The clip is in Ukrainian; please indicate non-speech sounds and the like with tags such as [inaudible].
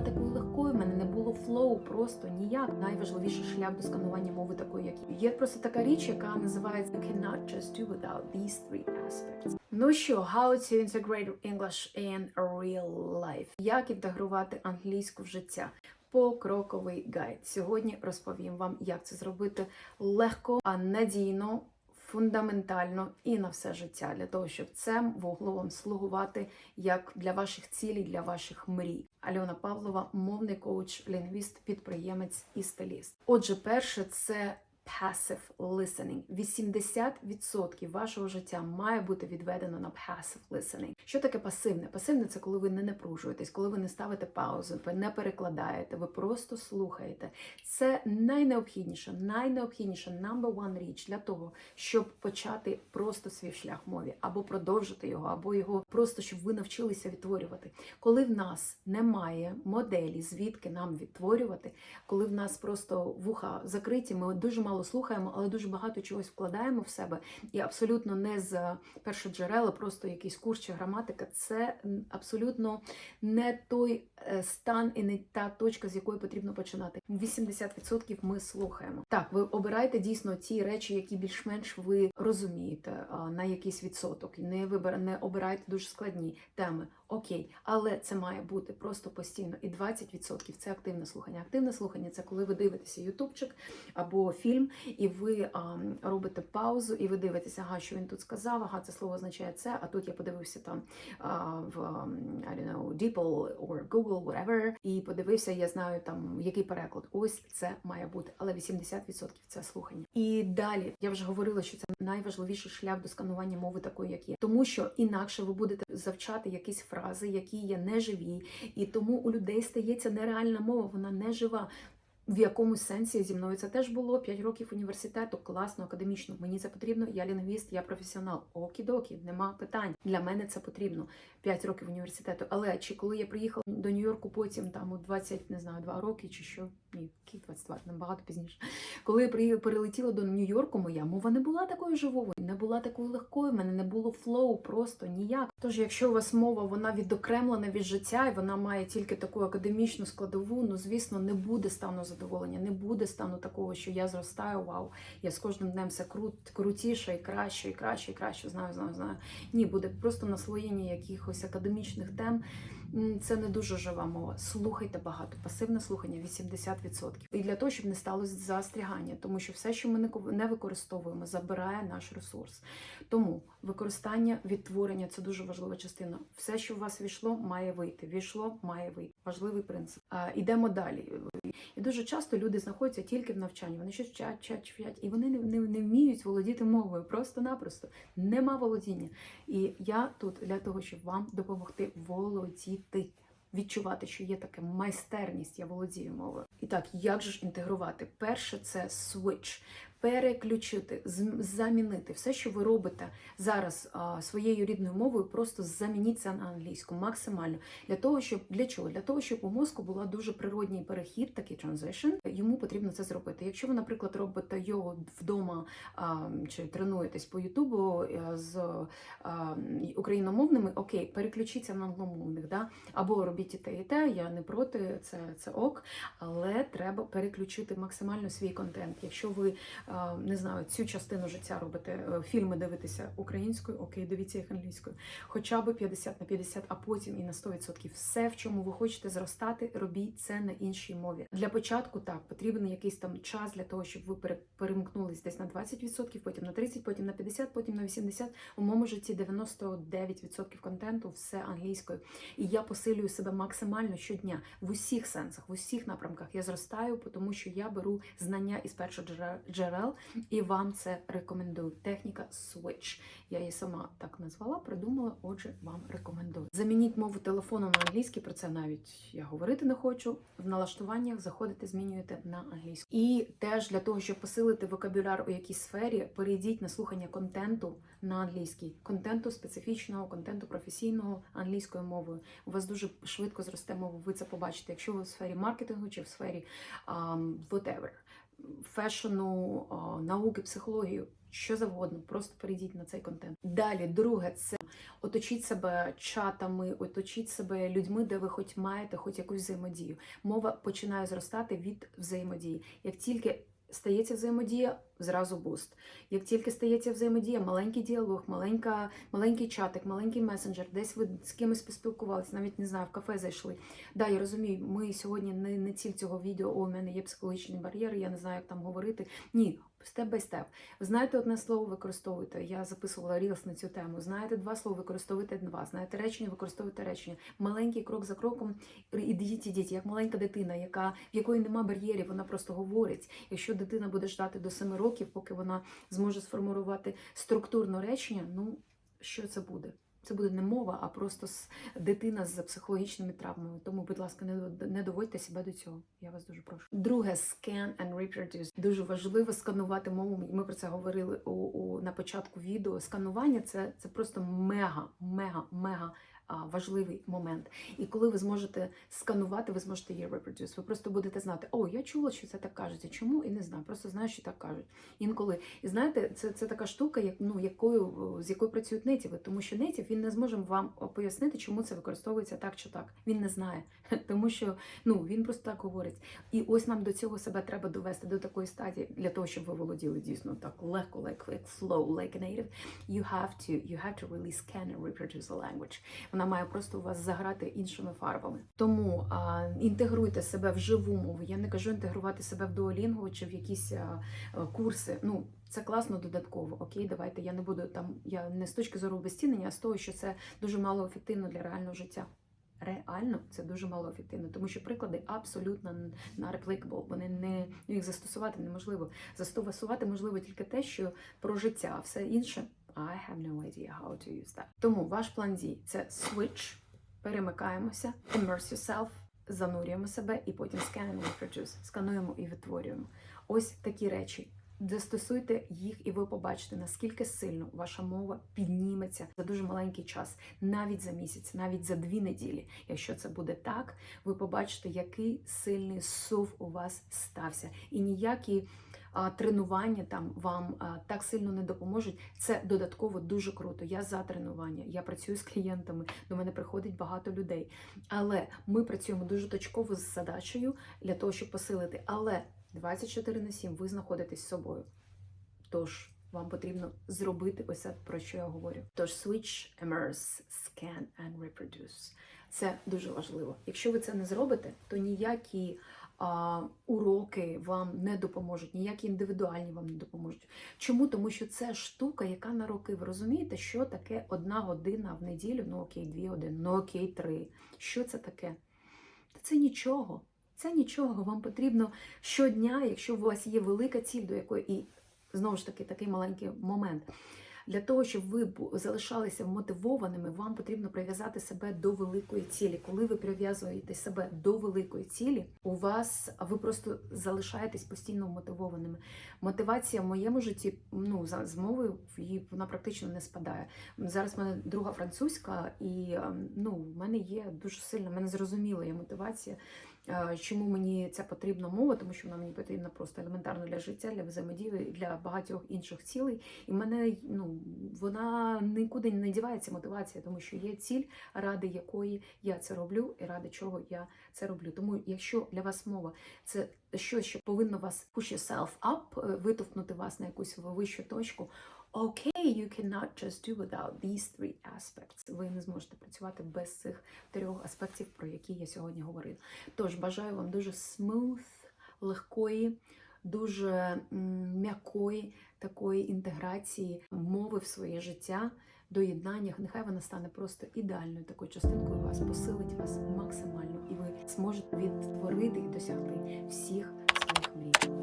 була такою легкою, в мене не було флоу, просто ніяк. Найважливіший шлях до сканування мови такої, як є. Просто така річ, яка називається cannot just do without these three aspects. Ну що, how to integrate English in real life? Як інтегрувати англійську в життя? Покроковий гайд. Сьогодні розповім вам, як це зробити легко, а надійно, фундаментально і на все життя, для того, щоб це могло вам слугувати як для ваших цілей, для ваших мрій. Альона Павлова, мовний коуч, лінгвіст, підприємець і стиліст. Отже, перше це passive listening. 80% вашого життя має бути відведено на passive listening. Що таке пасивне? Пасивне це коли ви не напружуєтесь, коли ви не ставите паузу, ви не перекладаєте, ви просто слухаєте. Це найнеобхідніша, найнеобхідніша number one річ для того, щоб почати просто свій шлях мові, або продовжити його, або його просто щоб ви навчилися відтворювати. Коли в нас немає моделі, звідки нам відтворювати, коли в нас просто вуха закриті, ми дуже мало слухаємо, але дуже багато чогось вкладаємо в себе, і абсолютно не з першоджерела, просто якийсь курс чи граматика. Це абсолютно не той е, стан і не та точка, з якої потрібно починати. 80% ми слухаємо. Так, ви обираєте дійсно ті речі, які більш-менш ви розумієте на якийсь відсоток. Не вибира, не обирайте дуже складні теми. Окей, але це має бути просто постійно. І 20% це активне слухання. Активне слухання це коли ви дивитеся ютубчик або фільм, і ви а, робите паузу, і ви дивитеся, ага, що він тут сказав, ага, це слово означає це. А тут я подивився там а, в I don't know, DeepL or Google, whatever, і подивився, я знаю там який переклад. Ось це має бути, але 80% це слухання. І далі я вже говорила, що це найважливіший шлях до сканування мови такої, як є, тому що інакше ви будете завчати якісь фрази, які є неживі, і тому у людей стається нереальна мова, вона не жива. В якомусь сенсі зі мною це теж було 5 років університету, класно, академічно. Мені це потрібно. Я лінгвіст, я професіонал. Окі-докі, нема питань. Для мене це потрібно. 5 років університету. Але чи коли я приїхала до Нью-Йорку потім, там у 20, не знаю, 2 роки чи що? Ні, які 22, набагато пізніше. Коли я перелетіла до Нью-Йорку, моя мова не була такою живою, не була такою легкою. в мене не було флоу, просто ніяк. Тож, якщо у вас мова вона відокремлена від життя, і вона має тільки таку академічну складову, ну звісно, не буде стану задоволення, не буде стану такого, що я зростаю. Вау, я з кожним днем все крут, крутіше і краще, і краще, і краще. Знаю, знаю, знаю. Ні, буде просто наслоєння якихось академічних тем. Це не дуже жива мова. Слухайте багато. Пасивне слухання 80%. І для того, щоб не сталося застрягання, тому що все, що ми не ко- використовуємо, забирає наш ресурс. Тому використання, відтворення це дуже важлива частина. Все, що у вас війшло, має вийти. Війшло, має вийти. Важливий принцип. А, ідемо далі. І дуже часто люди знаходяться тільки в навчанні. Вони щось вчать, вчать, вчать, і вони не, не, не вміють володіти мовою. Просто-напросто нема володіння. І я тут для того, щоб вам допомогти володіти. Відчувати, що є таке майстерність, я володію мовою. І так, як же ж інтегрувати? Перше це switch. Переключити, замінити все, що ви робите зараз а, своєю рідною мовою, просто замініть це на англійську максимально. Для того, щоб для чого? Для того, щоб у мозку була дуже природній перехід, такий transition, йому потрібно це зробити. Якщо ви, наприклад, робите його вдома а, чи тренуєтесь по Ютубу е, з а, україномовними, окей, переключіться на англомовних, да? або робіть і те, і те. Я не проти, це, це ок, але треба переключити максимально свій контент. Якщо ви не знаю, цю частину життя робите, е, фільми дивитеся українською, окей, дивіться їх англійською. Хоча б 50 на 50, а потім і на 100%. Все, в чому ви хочете зростати, робіть це на іншій мові. Для початку так потрібен якийсь там час для того, щоб ви перемкнулись десь на 20%, потім на 30%, потім на 50%, потім на 80%. У моєму житті 99% контенту все англійською. І я посилюю себе максимально щодня в усіх сенсах, в усіх напрямках. Я зростаю, тому що я беру знання із першого джере- джерел, і вам це рекомендую. Техніка switch. Я її сама так назвала, придумала. Отже, вам рекомендую. Замініть мову телефону на англійський. Про це навіть я говорити не хочу. В налаштуваннях заходите, змінюєте на англійську. І теж для того, щоб посилити вокабуляр у якійсь сфері, перейдіть на слухання контенту на англійський, контенту специфічного, контенту професійного англійською мовою. У вас дуже швидко зросте мова. Ви це побачите, якщо ви в сфері маркетингу чи в сфері um, whatever, фешену, науки, психологію. що завгодно, просто перейдіть на цей контент. Далі, друге, це оточіть себе чатами, оточіть себе людьми, де ви хоч маєте хоч якусь взаємодію. Мова починає зростати від взаємодії. Як тільки стається взаємодія, зразу буст. Як тільки стається взаємодія, маленький діалог, маленька, маленький чатик, маленький месенджер, десь ви з кимось поспілкувалися, навіть не знаю, в кафе зайшли. Да, я розумію, ми сьогодні не, не ціль цього відео, о, у мене є психологічні бар'єри, я не знаю, як там говорити. Ні, степ бай степ. Знаєте одне слово, використовуйте. Я записувала рілс на цю тему. Знаєте два слова, використовуйте два. Знаєте речення, використовуйте речення. Маленький крок за кроком. Ідіть, ідіть, як маленька дитина, яка в якої нема бар'єрів, вона просто говорить. Якщо дитина буде ждати до 7 років, поки вона зможе сформувати структурно речення, ну що це буде? Це буде не мова, а просто з дитина з психологічними травмами. Тому, будь ласка, не, до- не доводьте себе до цього. Я вас дуже прошу. Друге, scan and reproduce. Дуже важливо сканувати мову. Ми про це говорили у, у на початку відео. Сканування це, це просто мега, мега, мега. Важливий момент, і коли ви зможете сканувати, ви зможете її reproduce. Ви просто будете знати, о, я чула, що це так кажеться. Чому і не знаю. Просто знаю, що так кажуть. Інколи і знаєте, це, це така штука, як ну якою з якою працюють нетіви, тому що нетів він не зможе вам пояснити, чому це використовується так чи так. Він не знає, [laughs] тому що ну він просто так говорить. І ось нам до цього себе треба довести до такої стадії для того, щоб ви володіли дійсно так легко, like, like flow, like a native. You have to you have to really scan and reproduce a language. Вона має просто у вас заграти іншими фарбами. Тому а, інтегруйте себе в живу мову. Я не кажу інтегрувати себе в Duolingo чи в якісь а, а, курси. Ну це класно додатково. Окей, давайте я не буду там. Я не з точки зору обезцінення, а з того, що це дуже мало ефективно для реального життя. Реально це дуже мало ефективно, тому що приклади абсолютно не applicable. Вони не ну, їх застосувати неможливо. Застосувати можливо тільки те, що про життя, а все інше. I have no idea how to use that. Тому ваш план дій це switch, перемикаємося, immerse yourself, занурюємо себе і потім scan and reproduce, скануємо і відтворюємо. Ось такі речі. Застосуйте їх, і ви побачите, наскільки сильно ваша мова підніметься за дуже маленький час, навіть за місяць, навіть за дві неділі. Якщо це буде так, ви побачите, який сильний сув у вас стався, і ніякі тренування там вам так сильно не допоможуть. Це додатково дуже круто. Я за тренування. Я працюю з клієнтами. До мене приходить багато людей. Але ми працюємо дуже точково з задачею для того, щоб посилити. Але 24 на 7 ви знаходитесь з собою. Тож вам потрібно зробити ось це, про що я говорю. Тож switch, immerse, scan and reproduce. Це дуже важливо. Якщо ви це не зробите, то ніякі уроки вам не допоможуть, ніякі індивідуальні вам не допоможуть. Чому? Тому що це штука, яка на роки. Ви розумієте, що таке одна година в неділю? Ну окей, дві години, ну окей, три. Що це таке? Та це нічого. Це нічого. Вам потрібно щодня, якщо у вас є велика ціль, до якої і знову ж таки такий маленький момент. Для того, щоб ви залишалися вмотивованими, вам потрібно прив'язати себе до великої цілі. Коли ви прив'язуєте себе до великої цілі, у вас ви просто залишаєтесь постійно мотивованими. Мотивація в моєму житті, ну з мовою, її вона практично не спадає. Зараз в мене друга французька, і ем, ну, в мене є дуже сильна, в мене зрозуміла є мотивація. Е, Чому мені ця потрібна мова? Тому що вона мені потрібна просто елементарно для життя, для взаємодії, для багатьох інших цілей. І в мене ну вона нікуди не дівається мотивація, тому що є ціль, ради якої я це роблю, і ради чого я це роблю. Тому, якщо для вас мова це щось, що повинно вас push yourself up, е, витовкнути вас на якусь вищу точку. Окей, you cannot just do without these three aspects. Ви не зможете працювати без цих трьох аспектів, про які я сьогодні говорила. Тож бажаю вам дуже smooth, легкої, дуже м'якої такої інтеграції мови в своє життя, доєднання. Нехай вона стане просто ідеальною такою частинкою вас, посилить вас максимально, і ви зможете відтворити і досягти всіх своїх мрій.